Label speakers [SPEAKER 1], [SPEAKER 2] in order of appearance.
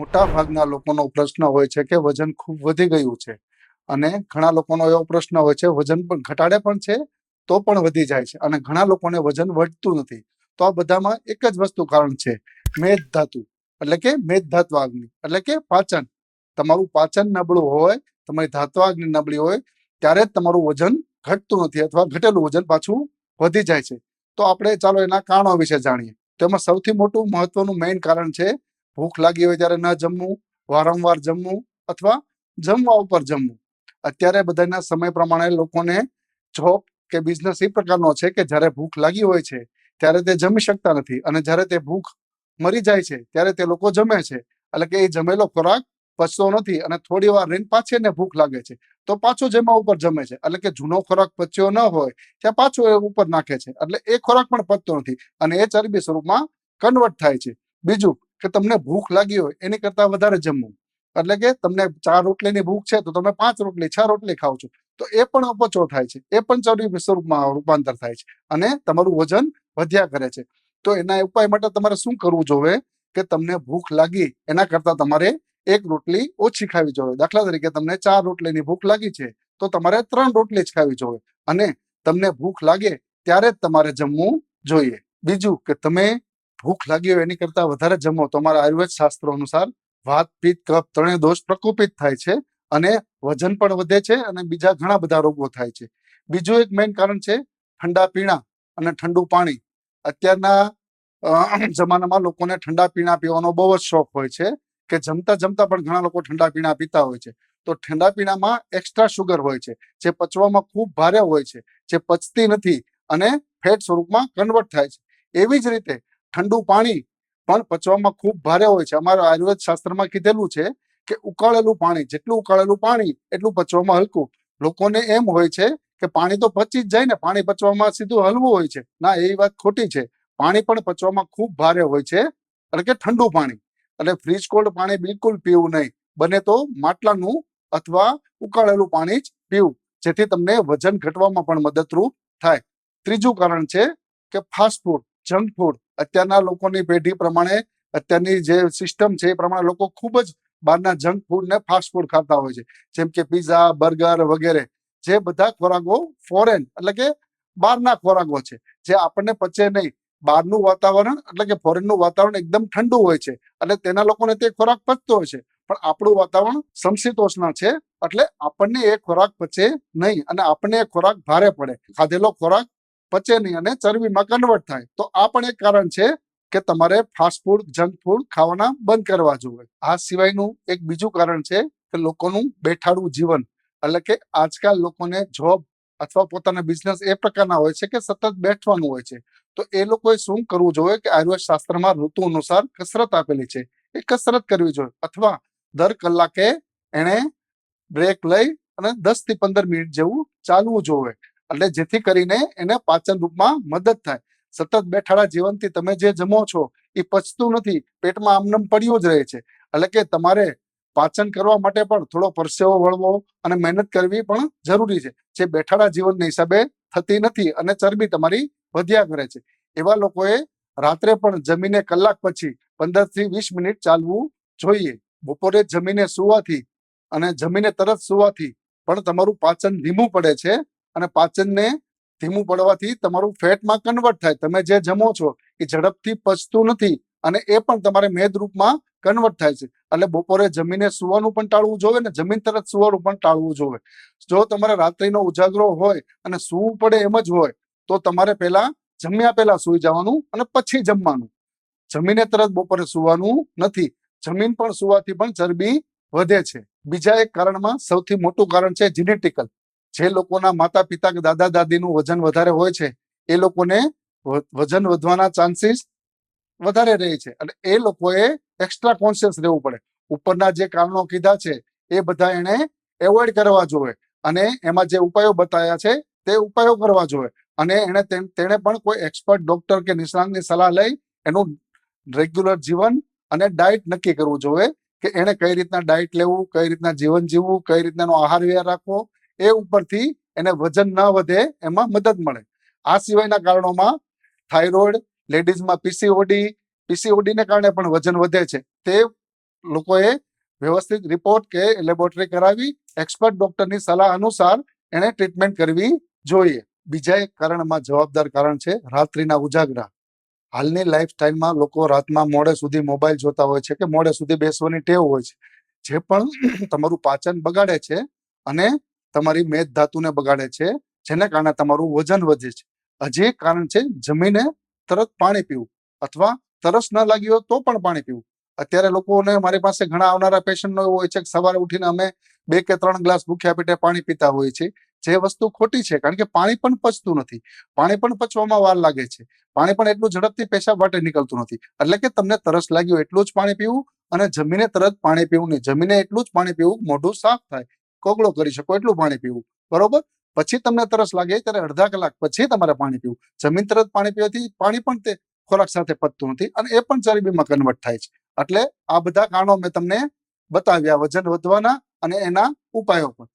[SPEAKER 1] મોટા ભાગના લોકોનો પ્રશ્ન હોય છે કે વજન ખૂબ વધી ગયું છે. અને ઘણા લોકોનો એવો પ્રશ્ન હોય છે, વજન પણ ઘટાડે પણ છે, તો પણ વધી જાય છે. અને ઘણા લોકોને વજન વધતું નથી. તો આ બધામાં એક જ વસ્તુ કારણ છે, મેદ ધાતુ. એટલે કે મેદ ધાત્વાગ્નિ એટલે કે પાચન. તમારું પાચન નબળું હોય, તમારી ધાત્વાગ્નિ નબળી હોય, ત્યારે તમારું વજન ઘટતું નથી અથવા ઘટેલું વજન પાછું વધી જાય છે. તો આપણે ચાલો એના કારણો વિશે જાણીએ. તેમાં સૌથી મોટું મહત્વનું મેઇન કારણ છે ભૂખ લાગી હોય ત્યારે ન જમવું, વારંવાર જમવું અથવા જમવા ઉપર જમવું. અત્યારે બધાના સમય પ્રમાણે લોકોને જોબ કે બિઝનેસ એ પ્રકારનો છે કે જ્યારે ભૂખ લાગી હોય છે, ત્યારે તે જમી શકતા નથી અને જ્યારે તે ભૂખ મરી જાય છે, ત્યારે તે લોકો જમે છે. એટલે કે એ જમેલો ખોરાક પચતો નથી અને થોડી વાર રહીને પાછી એને ભૂખ લાગે છે. તો પાછો જેમાં ઉપર જમે છે. એટલે કે જૂનો ખોરાક પચ્યો ન હોય, ત્યાં પાછો એ ઉપર નાખે છે. એટલે એ ખોરાક પણ પચતો નથી અને એ ચરબી સ્વરૂપમાં કન્વર્ટ થાય છે. બીજું કે તમને ભૂખ લાગી હોય, એની કરતા વધારે જમવું. એટલે કે તમને ચાર રોટલીની ભૂખ છે, તો તમે પાંચ રોટલી, છ રોટલી ખાવ છો. તો એ પણ અપચો થાય છે. એ પણ ચરબી સ્વરૂપમાં રૂપાંતર થાય છે. અને તમારું વજન વધ્યા કરે છે. તો એના ઉપાય માટે તમારે શું કરવું જોઈએ કે તમને ભૂખ લાગી, એના કરતા તમારે એક રોટલી ઓછી ખાવી જોઈએ દાખલા તરીકે તમને ચાર રોટલીની ભૂખ લાગી છે, તો તમારે ત્રણ રોટલી જ ખાવી જોઈએ અને તમને ભૂખ લાગે, ત્યારે જ તમારે જમવું જોઈએ. બીજું કે તમે ભૂખ લાગી હોય એની કરતા વધારે જમો. તો અમારા આયુર્વેદ શાસ્ત્રો અનુસાર વાત પિત્ત, કફ ત્રણેય દોષ પ્રકોપિત થાય છે અને વજન પણ વધે છે અને બીજા ઘણા બધા રોગો થાય છે. બીજું એક મેઇન કારણ છે ઠંડા પીણા અને ઠંડુ પાણી. અત્યારના જમાનામાં લોકોને ઠંડા પીણા પીવાનો બહુ જ શોખ હોય છે કે જમતા જમતા પણ ઘણા લોકો ઠંડા પીણા પીતા હોય છે. તો ઠંડા પીણામાં એક્સ્ટ્રા શુગર હોય છે, જે પચવામાં ખૂબ ભારે હોય છે, જે પચતી નથી અને ફેટ સ્વરૂપમાં કન્વર્ટ થાય છે. એવી જ રીતે ઠંડુ પાણી પણ પચવામાં ખૂબ ભારે હોય છે. અમારા આયુર્વેદ શાસ્ત્રમાં કીધેલું છે કે ઉકાળેલું પાણી, જેટલું ઉકાળેલું પાણી, એટલું પચવામાં હલકું. લોકોને એમ હોય છે કે પાણી તો પચી જ જાય ને, પાણી પચવામાં સીધું હલવું હોય છે. ના, એ વાત ખોટી છે. પાણી પણ પચવામાં ખૂબ ભારે હોય છે, એટલે કે ઠંડુ પાણી. એટલે ફ્રીજ કોલ્ડ પાણી બિલકુલ પીવું નહીં. બને તો માટલાનું અથવા ઉકાળેલું પાણી જ પીવું, જેથી તમને વજન ઘટવામાં પણ મદદરૂપ થાય. ત્રીજું કારણ છે કે ફાસ્ટ ફૂડ જંક ફૂડ. અત્યારના લોકોની પેઢી પ્રમાણે અત્યારની જે સિસ્ટમ છે એ પ્રમાણે લોકો ખૂબ જ બહારના જંક ફૂડ ને ફાસ્ટ ફૂડ ખાતા હોય છે. જેમ કે પીઝા, બર્ગર વગેરે. જે બધા ખોરાકો ફોરેન એટલે કે બહારના ખોરાકો છે. જે આપણને પચે નહીં. બહારનું વાતાવરણ એટલે કે ફોરેનનું વાતાવરણ એકદમ ઠંડુ હોય છે. એટલે તેના લોકોને તે ખોરાક પચતો હોય છે. પણ આપણું વાતાવરણ સમશીતોષ્ણ છે. એટલે આપણને એ ખોરાક પચે નહીં અને આપણને એ ખોરાક ભારે પડે. ખાધેલો ખોરાક પચે નહીં અને ચરબીમાં કન્વર્ટ થાય. તો આ પણ એક કારણ છે કે તમારે ફાસ્ટ ફૂડ જંક ફૂડ ખાવાના બંધ કરવા જોઈએ. આ સિવાયનું એક બીજું કારણ છે કે લોકોનું બેઠાડું જીવન, એટલે કે આજકાલ લોકોને જોબ અથવા પોતાના બિઝનેસ એ પ્રકારના હોય છે કે સતત બેઠવાનું હોય છે. તો એ લોકોએ શું કરવું જોઈએ કે આયુર્વેદ શાસ્ત્રમાં ઋતુ અનુસાર કસરત આપેલી છે. એ કસરત કરવી જોઈએ અથવા દર કલાકે એને બ્રેક લઈ અને દસથી પંદર મિનિટ જેવું ચાલવું જોઈએ. એટલે જેથી કરીને એને પાચન રૂપમાં મદદ થાય. સતત બેઠાડા જીવનથી તમે જે જમો છો એ પચતું નથી. પેટમાં આમનમ પડ્યું જ રહે છે. એટલે કે તમારે પાચન કરવા માટે પણ થોડો પરસેવો વળવો અને મહેનત કરવી પણ જરૂરી છે. જે બેઠાડા જીવનના હિસાબે થતી નથી અને ચરબી તમારી વધ્યા કરે છે. એવા લોકોએ રાત્રે પણ જમીને કલાક પછી પંદરથી વીસ મિનિટ ચાલવું જોઈએ. બપોરે જમીને સુવાથી અને જમીને તરત સુવાથી પણ તમારું પાચન ધીમું પડે છે. અને પાચનને ધીમું પડવાથી તમારું ફેટમાં કન્વર્ટ થાય. તમે જે જમો છો એ ઝડપથી પચતું નથી અને એ પણ તમારે મેદ રૂપમાં કન્વર્ટ થાય છે. એટલે બપોરે જમીને સુવાનું પણ ટાળવું જોઈએ ને જમીન તરત સુવાનું પણ ટાળવું જોઈએ જો તમારે રાત્રિનો ઉજાગરો હોય અને સૂવું પડે એમ જ હોય, તો તમારે પહેલા જમ્યા પહેલા સુઈ જવાનું અને પછી જમવાનું. જમીને તરત બપોરે સુવાનું નથી. જમીન પણ સુવાથી પણ ચરબી વધે છે. બીજા એક કારણમાં સૌથી મોટું કારણ છે જીનેટિકલ જે લોકોના માતા પિતા કે દાદા દાદીનું વજન વધારે હોય છે, એ લોકોને વજન વધવાના ચાન્સીસ વધારે રહે છે. અને એ લોકોએ એક્સ્ટ્રા કોન્શિયસ રહેવું પડે. ઉપરના જે કારણો કીધા છે, એ બધા એને એવોઇડ કરવા જોઈએ. અને એમાં જે ઉપાયો બતાવ્યા છે, તે ઉપાયો કરવા જોઈએ. અને એને તેણે પણ કોઈ એક્સપર્ટ ડોક્ટર કે નિષ્ણાંતની સલાહ લઈ એનું રેગ્યુલર જીવન અને ડાયટ નક્કી કરવું જોઈએ કે એને કઈ રીતના ડાયટ લેવું, કઈ રીતના જીવન જીવવું, કઈ રીતનાનો આહાર વ્યવહાર રાખવો એ ઉપરથી એને વજન ન વધે એમાં મદદ મળે. આ સિવાયના કારણોમાં થાઇરોઇડ, લેડીઝમાં પીસીઓડી પીસીઓડીને કારણે પણ વજન વધે છે. તે લોકોએ વ્યવસ્થિત રિપોર્ટ કે લેબોરેટરી કરાવી, એક્સપર્ટ ડોક્ટરની સલાહ અનુસાર એને ટ્રીટમેન્ટ કરવી જોઈએ. બીજા એક કારણમાં જવાબદાર કારણ છે રાત્રિના ઉજાગરા. હાલની લાઈફ સ્ટાઈલમાં લોકો રાતમાં મોડે સુધી મોબાઈલ જોતા હોય છે કે મોડે સુધી બેસવાની ટેવ હોય છે. જે પણ તમારું પાચન બગાડે છે અને તમારી મેદ ધાતુને બગાડે છે, જેને કારણે તમારું વજન વધે છે. હજી કારણ છે, જમીને તરત પાણી પીવું અથવા તરસ ન લાગી તો પણ પાણી પીવું. અત્યારે લોકોને મારી પાસે ઘણા આવનારા પેશન્ટનો એવો હોય છે કે સવારે ઉઠીને અમે બે કે ત્રણ ગ્લાસ ભૂખ્યા પેટે પાણી પીતા હોઈએ છીએ. જે વસ્તુ ખોટી છે, કારણ કે પાણી પણ પચતું નથી. પાણી પણ પચવામાં વાર લાગે છે. પાણી પણ એટલું ઝડપથી પેશાબ વાટે નીકળતું નથી. એટલે કે તમને તરસ લાગ્યું એટલું જ પાણી પીવું અને જમીને તરત પાણી પીવું નહીં. જમીને એટલું જ પાણી પીવું, મોઢું સાફ થાય. કોગળો કરી શકો એટલું પાણી પીવું. બરોબર? પછી તમને તરસ લાગે ત્યારે અડધા કલાક પછી તમારે પાણી પીવું. જમીન તરત પાણી પીવાથી પાણી પણ તે ખોરાક સાથે પચતું નથી અને એ પણ ચરબીમાં કન્વર્ટ થાય છે. એટલે આ બધા કારણો મેં તમને બતાવ્યા. વજન વધવાના અને એના ઉપાયો પણ.